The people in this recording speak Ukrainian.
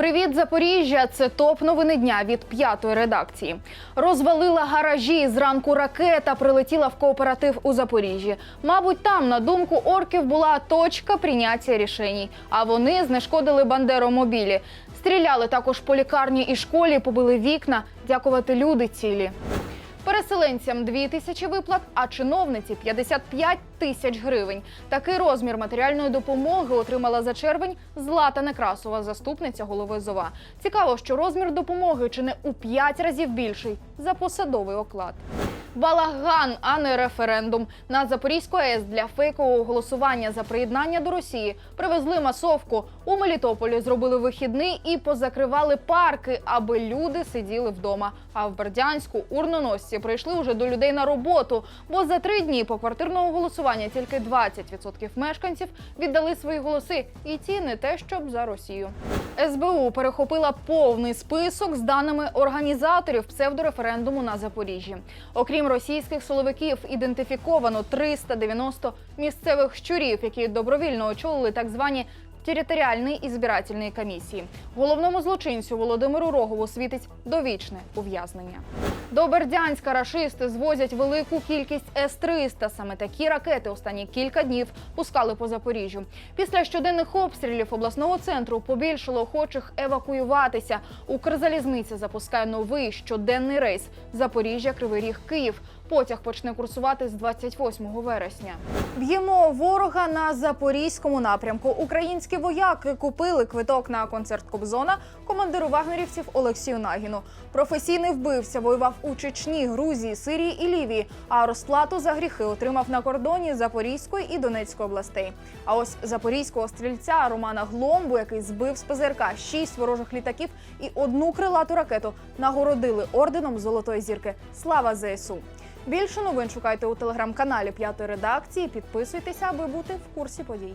Привіт, Запоріжжя! Це топ новини дня від п'ятої редакції. Розвалила гаражі. Зранку ракета прилетіла в кооператив у Запоріжжі. Мабуть, там, на думку орків, була точка прийняття рішень. А вони знешкодили бандеромобілі. Стріляли також по лікарні і школі, побили вікна. Дякувати люди цілі. Переселенцям 2 тисячі виплат, а чиновниці 55 тисяч гривень. Такий розмір матеріальної допомоги отримала за червень Злата Некрасова, заступниця голови ЗОВА. Цікаво, що розмір допомоги чи не у 5 разів більший за посадовий оклад. Балаган, а не референдум. На Запорізьку АЕС для фейкового голосування за приєднання до Росії привезли масовку. У Мелітополі зробили вихідний і позакривали парки, аби люди сиділи вдома. А в Бердянську урноносці прийшли уже до людей на роботу, бо за три дні поквартирного голосування тільки 20% мешканців віддали свої голоси, і ті не те, щоб за Росію. СБУ перехопила повний список з даними організаторів псевдореферендуму на Запоріжжі. Окрім російських силовиків, ідентифіковано 390 місцевих щурів, які добровільно очолили так звані. Територіальні і збирательні комісії головному злочинцю Володимиру Рогову світить довічне ув'язнення. До Бердянська рашисти звозять велику кількість С-300. Саме такі ракети останні кілька днів пускали по Запоріжжю. Після щоденних обстрілів обласного центру побільшало охочих евакуюватися. Укрзалізниця запускає новий щоденний рейс Запоріжжя, Кривий Ріг, Київ. Потяг почне курсувати з 28 вересня. Б'ємо ворога на запорізькому напрямку. Українські вояки купили квиток на концерт Кобзона командиру вагнерівців Олексію Нагіну. Професійний вбивця воював у Чечні, Грузії, Сирії і Лівії. А розплату за гріхи отримав на кордоні Запорізької і Донецької областей. А ось запорізького стрільця Романа Гломбу, який збив з ПЗРК шість ворожих літаків і одну крилату ракету, нагородили орденом Золотої зірки. Слава ЗСУ! Більше новин шукайте у телеграм-каналі П'ятої редакції. Підписуйтеся, аби бути в курсі подій.